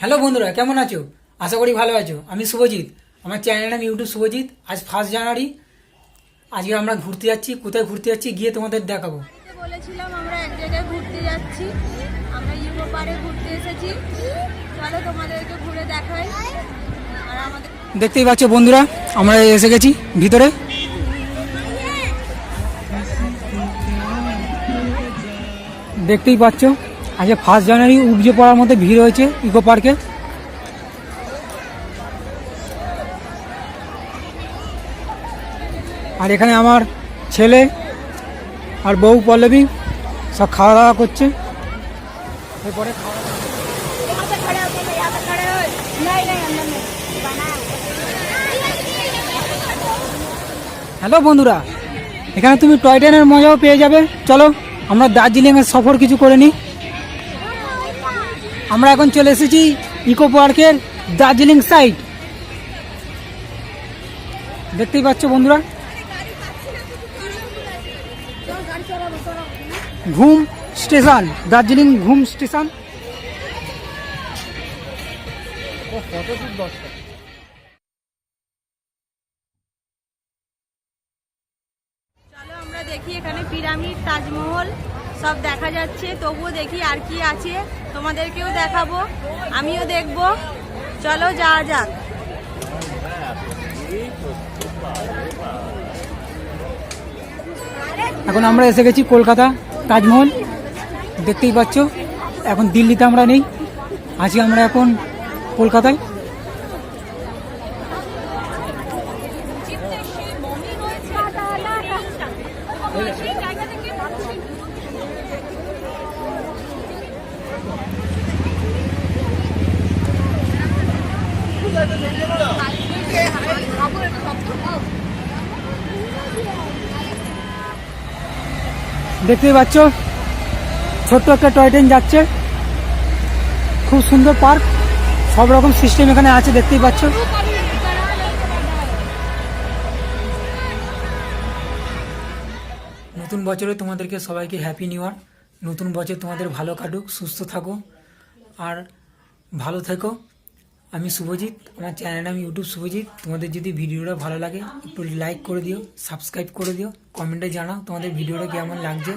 Hello বন্ধুরা কেমন আছো? আশা করি ভালো আছো। আমি শুভজিৎ। আমার চ্যানেলের নাম ইউটিউব শুভজিৎ। আজ ফার্স্ট জানুয়ারি। আজকে আমরা ঘুরতে যাচ্ছি। কোথায় ঘুরতে যাচ্ছি গিয়ে তোমাদের দেখাবো। বলেছিলাম আমরা এক জায়গায় ঘুরতে যাচ্ছি। আমরা ইউরো পারে ঘুরতে এসেছি। চলো তোমাদেরকে ঘুরে দেখাই। আর আমাদের দেখতেই পাচ্ছ বন্ধুরা আমরা এসে গেছি ভিতরে। দেখতেই পাচ্ছ আজকে ফার্স্ট জানুয়ারি উপজে পড়ার মধ্যে ভিড় হয়েছে ইকো পার্কে আর এখানে আমার ছেলে আর বউ পল্লবী সব খাওয়া দাওয়া করছে। এরপরে হ্যালো বন্ধুরা, এখানে তুমি টয় ট্রেনের মজাও পেয়ে যাবে। চলো, আমরা দার্জিলিংয়ের সফর কিছু করে নিই। আমরা এখন চলে এসেছি ইকো পার্কের দার্জিলিং সাইড। দেখতেই পাচ্ছ বন্ধুরা? ঘুম স্টেশন, দার্জিলিং ঘুম স্টেশন। দেখি এখানে পিরামিড, তাজমহল। সব দেখা যাচ্ছে তবুও দেখি আর কি আছে। তোমাদেরকেও দেখাবো আমিও দেখব। চলো যাওয়া যাক। এখন আমরা এসে গেছি কলকাতা তাজমহল। দেখতেই পাচ্ছ এখন দিল্লিতে আমরা নেই। আছি আমরা এখন কলকাতায়। দেখতেই পাচ্ছ? ছোট্ট একটা টয় ট্রেন যাচ্ছে। খুব সুন্দর পার্ক সব রকম সিস্টেম এখানে আছে, দেখতেই পাচ্ছ। নতুন বছরে তোমাদেরকে সবাইকে হ্যাপি নিউ ইয়ার নতুন বছর তোমাদের ভালো কাটুক, সুস্থ থাকো। আর ভালো থেকো। আমি শুভজিৎ, আমার চ্যানেল নাম ইউটিউব শুভজিৎ। তোমাদের যদি ভিডিওটা ভালো লাগে, একটু লাইক করে দিও সাবস্ক্রাইব করে দিও কমেন্টে জানাও তোমাদের ভিডিওটা কেমন লাগছে।